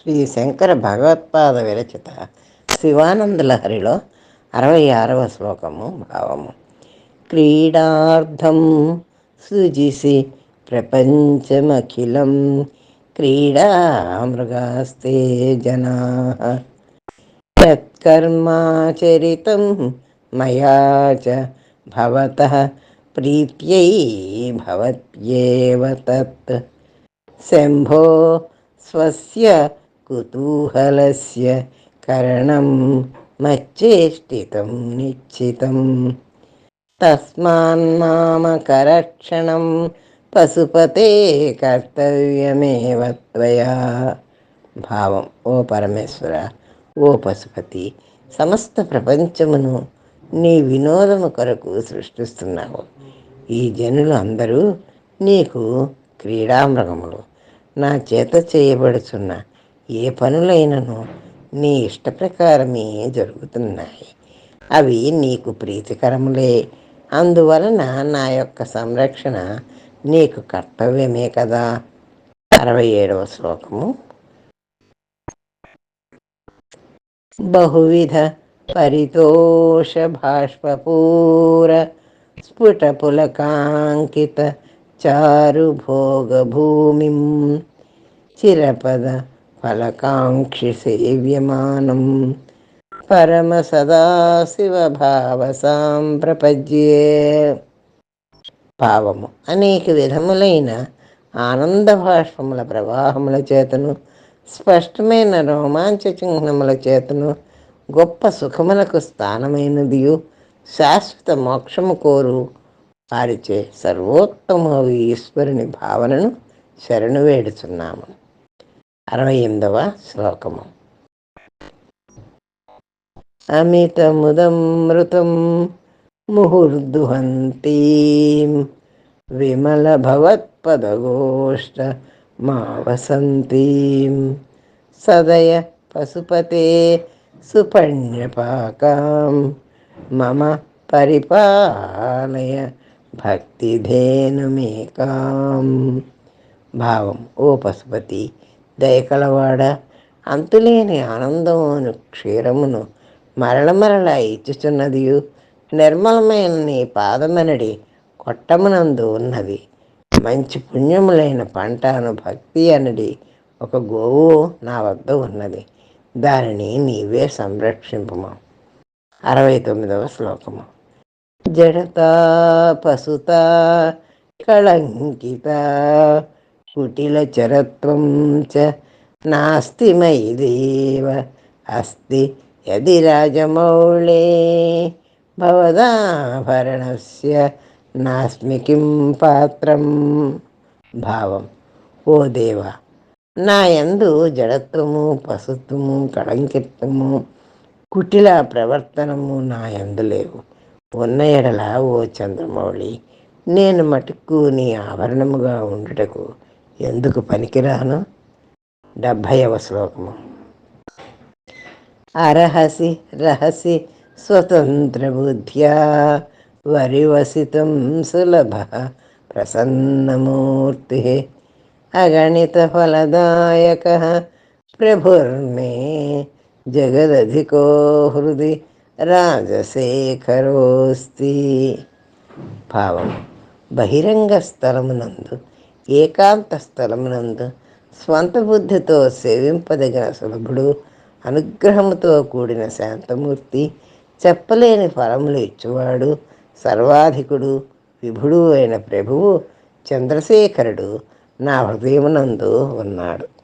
శ్రీ శంకర భగవత్పాద విరచిత శివానందలహరిలో అరవై ఆరవ శ్లోకము భావము. క్రీడార్థం సుజిసి ప్రపంచమఖిలం క్రీడా మృగాస్తే జనా. యత్కర్మాచరితం మయా చ భవతः ప్రీత్యై భవత్యేవ తత్. శంభో స్వస్య కుతూహలస్య కరణం మచ్చేష్టితం నిశ్చితం. తస్మాన్మామకరక్షణం పశుపతే కర్తవ్యమేవ త్వయా భావం ఓ పరమేశ్వర ఓ పశుపతి సమస్త ప్రపంచమును నీ వినోదము కొరకు సృష్టిస్తున్నావు. ఈ జనులు అందరూ నీకు క్రీడామృగములు. నా చేత చేయబడుచున్న ఏ పనులైనను నీ ఇష్ట ప్రకారమే జరుగుతున్నాయి. అవి నీకు ప్రీతికరములే. అందువలన నా యొక్క సంరక్షణ నీకు కర్తవ్యమే కదా. అరవై ఏడవ శ్లోకము. బహువిధ పరితోష బాష్పూర స్ఫుటపులకాంకిత చారు భోగభూమిం చిరపద ఫలకాంక్షి సేవ్యమానం పరమ సదాశివ భావ భావము అనేక విధములైన ఆనంద భాష్పముల ప్రవాహముల చేతను స్పష్టమైన రోమాంచ చిహ్నముల చేతను గొప్ప సుఖములకు స్థానమైనదియు శాశ్వత మోక్షము కోరు వారిచే సర్వోత్తమ ఈశ్వరుని భావనను శరణు వేడుచున్నాము. అరవై ఎనిమిదవ శ్లోకము. అమితముదమృతం ముహుర్దుహంతీం విమల భవత్పదగోష్ట మా వసంతీం సదయ పశుపతే సుపణ్యపాకాం మమ పరిపాలయ భక్తిధేనుమేకాం. భావం ఓ పశుపతి దయకలవాడ. అంతులేని ఆనందమును క్షీరమును మరల మరల ఇచ్చుచున్నదియు. నిర్మలమైన నీ పాదమనడి కొట్టమునందు ఉన్నది. మంచి పుణ్యములైన పంటను భక్తి అనడి ఒక గోవు నా వద్ద ఉన్నది. దానిని నీవే సంరక్షింపము. అరవై తొమ్మిదవ శ్లోకము. జడత పసుత కళంకిత కుటిల చరత్వం చ నాస్తి మయి దేవ అస్తి యది రాజమౌళే. భవదాభరణస్య నాస్మి కిం పాత్రం. భావం ఓ దేవ నా యందు జడత్వము పశుత్వము కళంకిత్వము కుటిల ప్రవర్తనము నా యందు లేవు. ఉన్న ఎడల ఓ చంద్రమౌళి నేను మటుకు నీ ఆభరణముగా ఉండుటకు ఎందుకు పనికిరాను? డెబ్భైవ శ్లోకము. అర్హసి రహసి స్వతంత్రబుద్ధ్యా వరివసితం సులభ ప్రసన్నమూర్తి అగణిత ఫలదాయక ప్రభుర్మే జగదధికో హృది రాజశేఖరోస్తి. భావం బహిరంగ స్థలమునందు ఏకాంత స్థలమునందు స్వంత బుద్ధితో సేవింపదగిన సులభుడు అనుగ్రహముతో కూడిన శాంతమూర్తి చెప్పలేని ఫలములు ఇచ్చువాడు సర్వాధికుడు విభుడు అయిన ప్రభువు చంద్రశేఖరుడు నా హృదయమునందు ఉన్నాడు.